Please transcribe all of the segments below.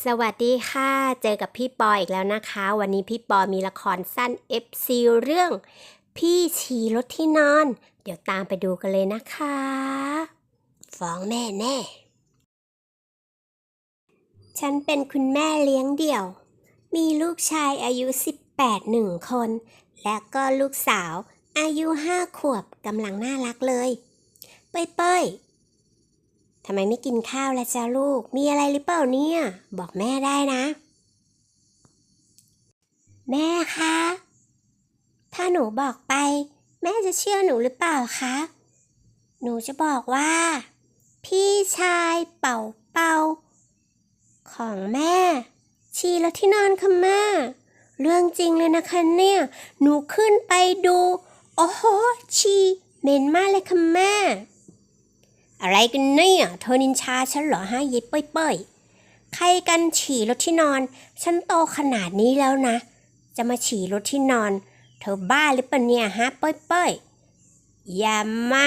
สวัสดีค่ะ เจอกับพี่ปออีกแล้วนะคะ วันนี้พี่ปอมีละครสั้น FC เรื่อง พี่ฉี่รถที่นอน เดี๋ยวตามไปดูกันเลยนะคะ ฟ้องแม่แน่ ฉันเป็นคุณแม่เลี้ยงเดี่ยว มีลูกชายอายุ 18หนึ่งคน และก็ลูกสาวอายุ5ขวบกำลังน่ารักเลย เป้ยเป้ย ทำไมไม่กินข้าวละจ้าลูก มีอะไรหรือเปล่าเนี่ย บอกแม่ได้นะ แม่คะ ถ้าหนูบอกไป แม่จะเชื่อหนูหรือเปล่าคะ หนูจะบอกว่า พี่ชายเป่าเป่าของแม่ ชีแล้วที่นอนค่ะแม่ เรื่องจริงเลยนะคะเนี่ย หนูขึ้นไปดู โอ้โห ชีเหม็นมากเลยค่ะแม่ อะไรกันเนี่ยเธอนินชาฉันเหรอฮะยิบเป้ยเป้ยใครกันฉี่รถที่นอน ฉันโตขนาดนี้แล้วนะ จะมาฉี่รถที่นอน เธอบ้าหรือเปล่าเนี่ยฮะเป้ยเป้ยอย่ามา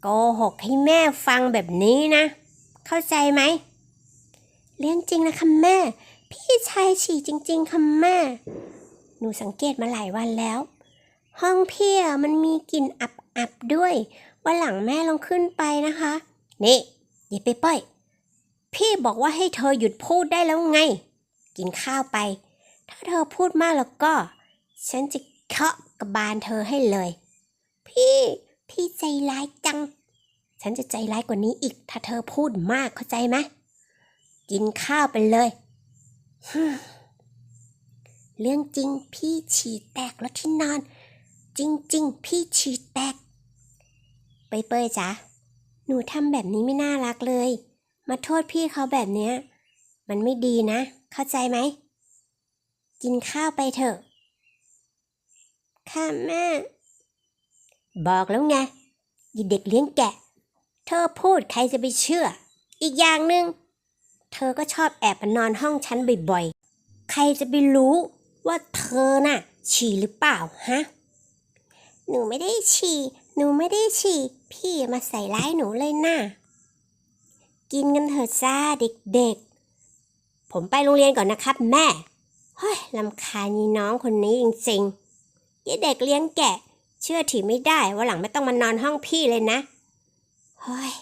โกหกให้แม่ฟังแบบนี้นะ เข้าใจไหมเรื่องจริงนะคะแม่ พี่ชายฉี่จริง ๆค่ะแม่ หนูสังเกตมาหลายวันแล้ว ห้องพี่มันมีกลิ่นอับๆด้วย วันหลังแม่ลองขึ้นไปนะคะ นี่อย่าไปเป้ยพี่บอกว่าให้เธอหยุดพูดได้แล้วไง กินข้าวไป ถ้าเธอพูดมากแล้วก็ ฉันจะเคาะกระบาลเธอให้เลย พี่ พี่ใจร้ายจัง ฉันจะใจร้ายกว่านี้อีก ถ้าเธอพูดมากเข้าใจไหมกินข้าวไปเลยเรื่องจริงพี่ฉี่แตกแล้วที่นอน จริง ๆ พี่ฉี่แตก ปเปยจ๊ะ หนูทำแบบนี้ไม่น่ารักเลย มาโทษพี่เขาแบบเนี้ย มันไม่ดีนะ เข้าใจไหม กินข้าวไปเถอะ ค่ะแม่ บอกแล้วไงยีเด็กเลี้ยงแกะ เธอพูดใครจะไปเชื่อ อีกอย่างหนึ่ง เธอก็ชอบแอบมานอนห้องฉันบ่อยๆ ใครจะไปรู้ว่าเธอน่ะ ฉี่หรือเปล่าฮะ หนูไม่ได้ฉี่ หนูไม่ได้ฉี่ พี่มาใส่ร้ายหนูเลยนะ่ะ กินกันเถอะจ้าเด็กๆ ผมไปโรงเรียนก่อนนะครับ แม่ เฮ้ยลำคาญีน้องคนนี้จริงๆยี่เด็กเลี้ยงแกะ เชื่อถือไม่ได้ว่าหลังไม่ต้องมานอนห้องพี่เลยนะ เฮ้ย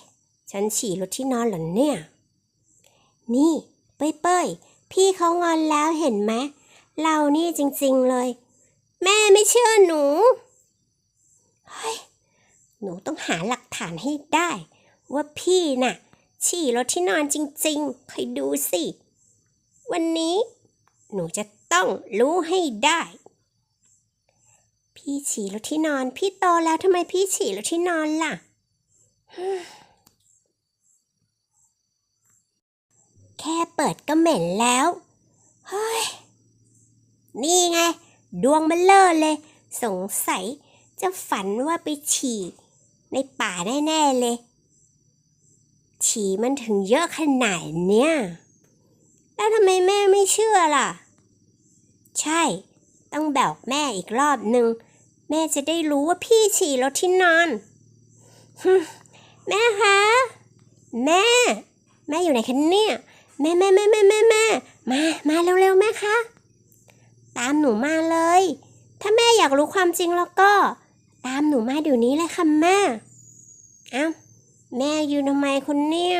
ฉันฉี่รถที่นอนหรอเนี่ย นี่เป้ยเป้ยพี่เขางอนแล้วเห็นไหมเรานี่จริงๆเลย แม่ไม่เชื่อหนูเฮ้ย หนูต้องหาหลักฐานให้ได้ ว่าพี่น่ะ ฉี่รถที่นอนจริงๆคอยดูสิ วันนี้ หนูจะต้องรู้ให้ได้ พี่ฉี่รถที่นอน พี่โตแล้วทำไมพี่ฉี่รถที่นอนล่ะ แค่เปิดก็เหม็นแล้วเฮ้ยนี่ไง ดวงมันเลอะเลย สงสัยจะฝันว่าไปฉี่ ในป่าแน่ๆเลย ฉี่มันถึงเยอะขนาดเนี้ย แล้วทำไมแม่ไม่เชื่อล่ะ ใช่ ต้องแบอกแม่อีกรอบหนึ่ง แม่จะได้รู้ว่าพี่ฉี่รถที่นอน แม่คะ แม่ แม่อยู่ไหนคะเนี่ย แม่แม่แม่แม่แม่แม่มา มาเร็วๆแม่คะ ตามหนูมาเลย ถ้าแม่อยากรู้ความจริงแล้วก็ ตามหนูมาเดี๋ยวนี้เลยค่ะแม่ เอ้า แม่อยู่ทำไมคนเนี่ย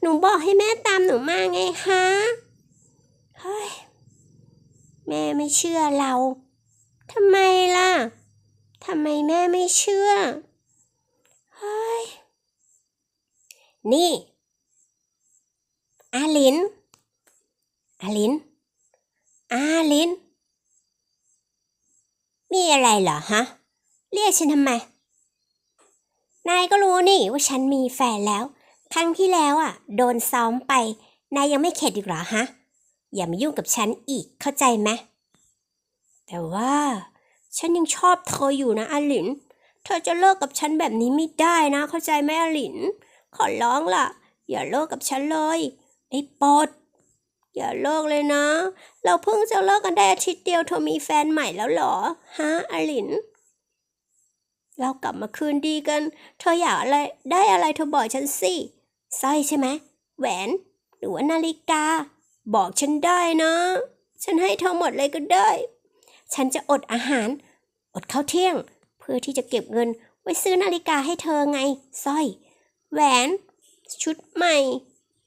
หนูบอกให้แม่ตามหนูมาไงคะ เฮ้ย แม่ไม่เชื่อเรา ทำไมล่ะ ทำไมแม่ไม่เชื่อ เฮ้ย นี่อาลินอาลินอาลิน มีอะไรเหรอฮะ เรียกฉันทำไม นายก็รู้นี่ว่าฉันมีแฟนแล้ว ครั้งที่แล้วอะ โดนซ้อมไป นายยังไม่เข็ดอีกเหรอฮะ อย่ามายุ่งกับฉันอีกเข้าใจไหมแต่ว่า ฉันยังชอบเธออยู่นะอลิน เธอจะเลิกกับฉันแบบนี้ไม่ได้นะ เข้าใจไหมอลิน ขอร้องล่ะ อย่าเลิกกับฉันเลยไอ้ปอดอย่าเลิกเลยนะ เราเพิ่งจะเลิกกันได้อาทิตย์เดียวเธอมีแฟนใหม่แล้วเหรอ ฮะอลิน เรากลับมาคืนดีกัน เธออยากอะไรได้อะไรเธอบอกฉันสิสร้อยใช่ไหมแหวน หรือว่านาฬิกา บอกฉันได้นะ ฉันให้เธอหมดเลยก็ได้ ฉันจะอดอาหาร อดข้าวเที่ยง เพื่อที่จะเก็บเงินไว้ซื้อนาฬิกาให้เธอไงสร้อย แหวน ชุดใหม่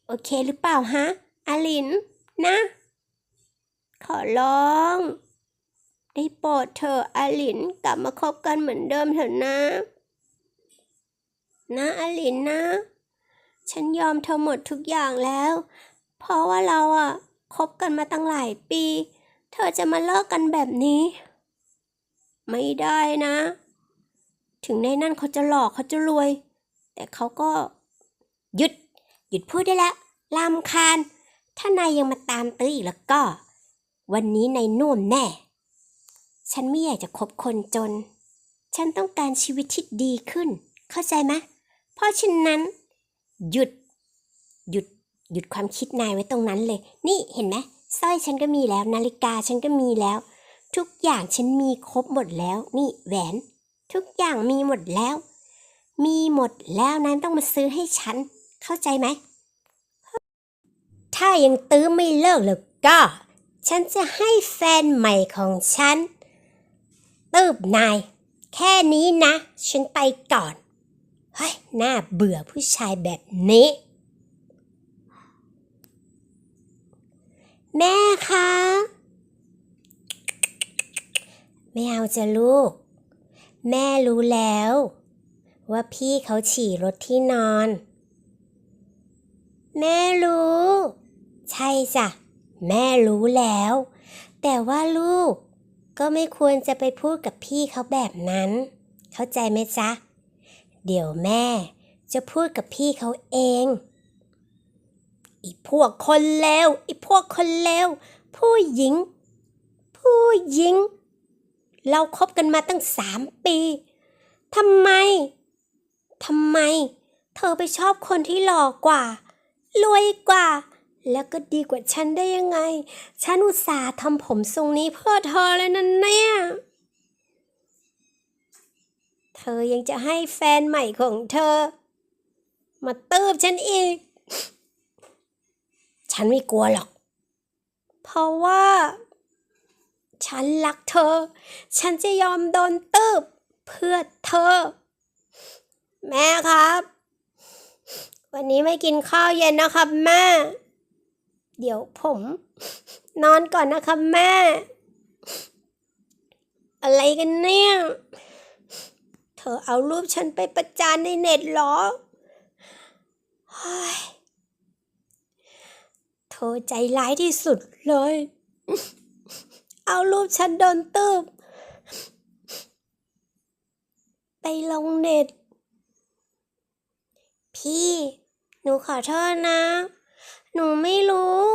โอเคหรือเปล่าฮะอลิน นะ ขอร้อง ได้โปรดเธออาลินกลับมาคบกันเหมือนเดิมเถอะนะ นะอาลินนะ ฉันยอมเธอหมดทุกอย่างแล้ว เพราะว่าเราอะคบกันมาตั้งหลายปี เธอจะมาเลิกกันแบบนี้ ไม่ได้นะ ถึงในนั่นเขาจะหลอกเขาจะรวย แต่เขาก็ หยุด หยุดพูดได้แล้วลำคาญ ถ้านายยังมาตามตื้ออีกแล้วก็ วันนี้นายน่วมแน่ ฉันไม่อยากจะคบคนจน ฉันต้องการชีวิตที่ดีขึ้น เข้าใจไหมเพราะฉะนั้น หยุด หยุด หยุดความคิดนายไว้ตรงนั้นเลย นี่เห็นไหมสร้อยฉันก็มีแล้ว นาฬิกาฉันก็มีแล้ว ทุกอย่างฉันมีครบหมดแล้ว นี่แหวน ทุกอย่างมีหมดแล้ว มีหมดแล้วนายต้องมาซื้อให้ฉัน เข้าใจไหม ถ้ายังตื้อไม่เลิกแล้วก็ ฉันจะให้แฟนใหม่ของฉัน ตืบนาย แค่นี้นะ ฉันไปก่อน เฮ้ย น่าเบื่อผู้ชายแบบนี้ แม่คะไม่เอาจะลูก แม่รู้แล้ว ว่าพี่เขาฉี่รถที่นอน แม่รู้ ใช่จ้ะ แม่รู้แล้ว แต่ว่าลูก ก็ไม่ควรจะไปพูดกับพี่เขาแบบนั้น เข้าใจไหมจ๊ะ เดี๋ยวแม่ จะพูดกับพี่เขาเอง อีพวกคนเลวอีพวกคนเลวผู้หญิง ผู้หญิง เราคบกันมาตั้งสามปีทำไมทำไม เธอไปชอบคนที่หล่อกว่า รวยกว่า แล้วก็ดีกว่าฉันได้ยังไง ฉันอุตส่าห์ทำผมทรงนี้เพื่อเธอเลยนั่นเนี่ย เธอยังจะให้แฟนใหม่ของเธอ มาตืบฉันอีก ฉันไม่กลัวหรอก เพราะว่า ฉันรักเธอ ฉันจะยอมโดนตืบเพื่อเธอ แม่ครับ วันนี้ไม่กินข้าวเย็นนะครับแม่ เดี๋ยวผม นอนก่อนนะครับแม่ อะไรกันเนี่ย เธอเอารูปฉันไปประจานในเน็ตเหรอเฮ้ยเธอใจร้ายที่สุดเลย เอารูปฉันโดนตืบไปลงเน็ต พี่ หนูขอโทษนะ หนูไม่รู้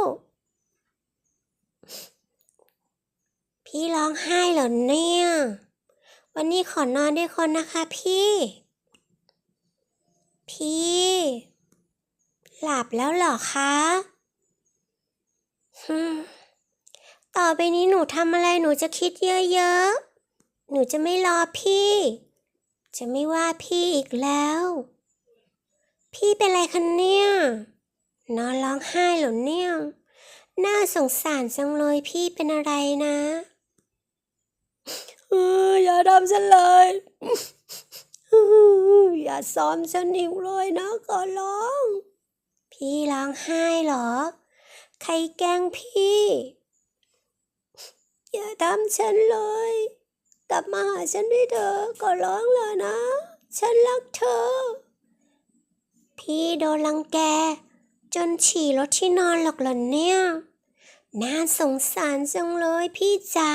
พี่ร้องไห้เหรอเนี่ย วันนี้ขอนอนด้วยคนนะคะพี่ พี่ หลับแล้วเหรอคะฮต่อไปนี้หนูทำอะไรหนูจะคิดเยอะๆ หนูจะไม่รอพี่ จะไม่ว่าพี่อีกแล้ว พี่เป็นอะไรคะเนี่ย นอนร้องไห้เหรอเนี่ย น่าสงสารจังเลยพี่เป็นอะไรนะเอออย่าทำฉันเลยอย่าซ้อมฉันอีกเลยนะขอร้อง พี่ร้องไห้เหรอ ใครแกล้งพี่ อย่าทำฉันเลย กลับมาหาฉันด้วยเถอะขอร้องเลยนะ ฉันรักเธอ พี่โดนรังแก จนฉี่รถที่นอนหรอกเหรอเนี่ย น่าสงสารจังเลยพี่จ๋า